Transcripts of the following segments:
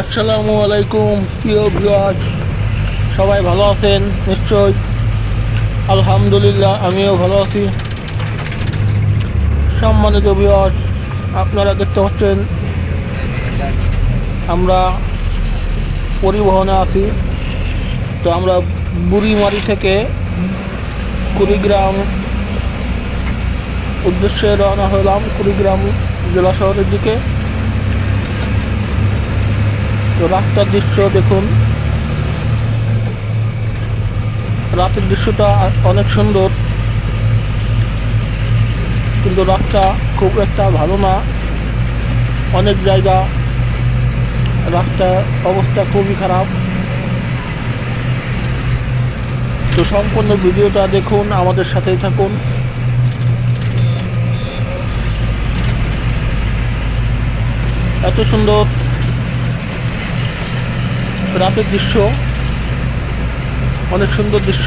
আসসালামু আলাইকুম, প্রিয় ভিউয়ার্স সবাই ভালো আছেন? নিশ্চয় আলহামদুলিল্লাহ, আমিও ভালো আছি। সম্মানিত ভিউয়ার্স আপনারা দেখতে পাচ্ছেন, আমরা পরিবহনে আছি। তো আমরা বুড়িমারি থেকে কুড়িগ্রাম উদ্দেশ্যে রওনা হলাম, কুড়িগ্রাম জেলা শহরের দিকে। তো রাস্তার দৃশ্য দেখুন। রাতের দৃশ্যটা অনেক সুন্দর। কিন্তু রাস্তা খুব একটা ভালো না। অনেক জায়গা রাস্তার অবস্থা খুবই খারাপ। তো সম্পূর্ণ ভিডিওটা দেখুন, আমাদের সাথেই থাকুন। এত সুন্দর রাতের দৃশ্য, অনেক সুন্দর দৃশ্য।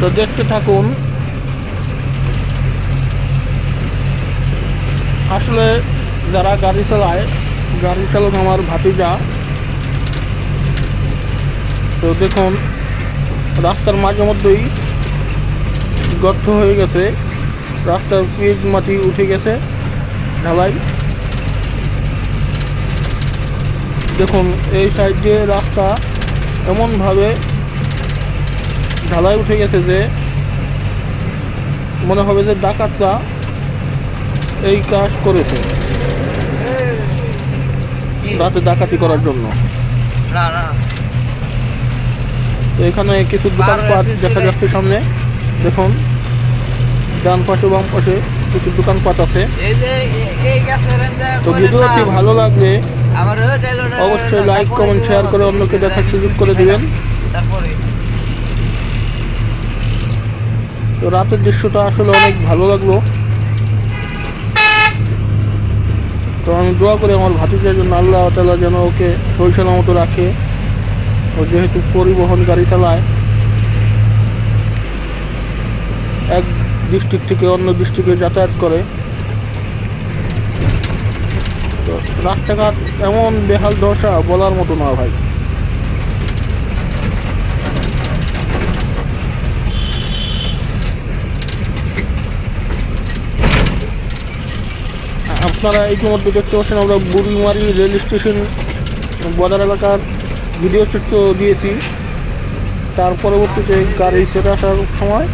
তো দেখতে থাকুন, আসলে যারা গাড়ি চালায়, গাড়ি চালক আমার ভাতিজা, তো দেখুন, রাস্তার মাঝে মধ্যেই গর্ত হয়ে গেছে। রাস্তার পিচ মাটি উঠে গেছে, ঢালাই। দেখুন এই সাইড দিয়ে রাস্তা এমনভাবে ঢালাই উঠে গেছে যে মনে হবে যে ডাকাতরা এই কাজ করেছে। রাতে ডাকাতি করার জন্য। এখানে কিছু দোকানপাট দেখা যাচ্ছে সামনে। দেখুন ডান পাশে বাম পাশে কিছু দোকানপাট আছে। তো ভিডিওটি ভালো লাগলে অবশ্যই লাইক কমেন্ট শেয়ার করে অন্যকে দেখার সুযোগ করে দিবেন। তো রাতের দৃশ্যটা আসলে অনেক ভালো লাগল। তো আমি দোয়া করি আমার ভাতিজার জন্য আল্লাহ তালা যেন ওকে সরিষার মতো রাখে। ও যেহেতু পরিবহন গাড়ি চালায় এক ডিস্ট্রিক্ট থেকে অন্য ডিস্ট্রিক্টে যাতায়াত করে। রাস্তাঘাট এমন বেহাল দশা বলার মতো না ভাই। আপনারা ইতিমধ্যে দেখতে পাচ্ছেন আমরা বুড়িমারি রেল স্টেশন, বর্ডার এলাকার ভিডিও চিত্র দিয়েছি। তার পরবর্তীতে গাড়ি সেরে আসার সময়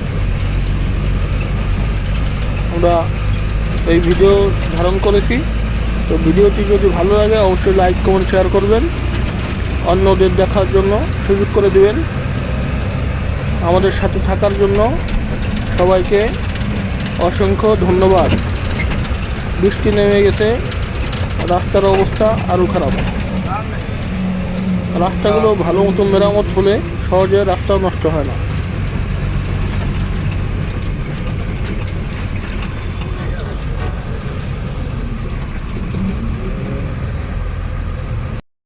আমরা এই ভিডিও ধারণ করেছি। তো ভিডিওটি যদি ভালো লাগে, অবশ্যই লাইক কমেন্ট শেয়ার করবেন। অন্যদের দেখার জন্য সুযোগ করে দিবেন। আমাদের সাথে থাকার জন্য সবাইকে অসংখ্য ধন্যবাদ। বৃষ্টি নেমে গেছে, রাস্তার অবস্থা আরও খারাপ। রাস্তাগুলো ভালো মতো মেরামত হলে সহজে রাস্তা নষ্ট হয় না।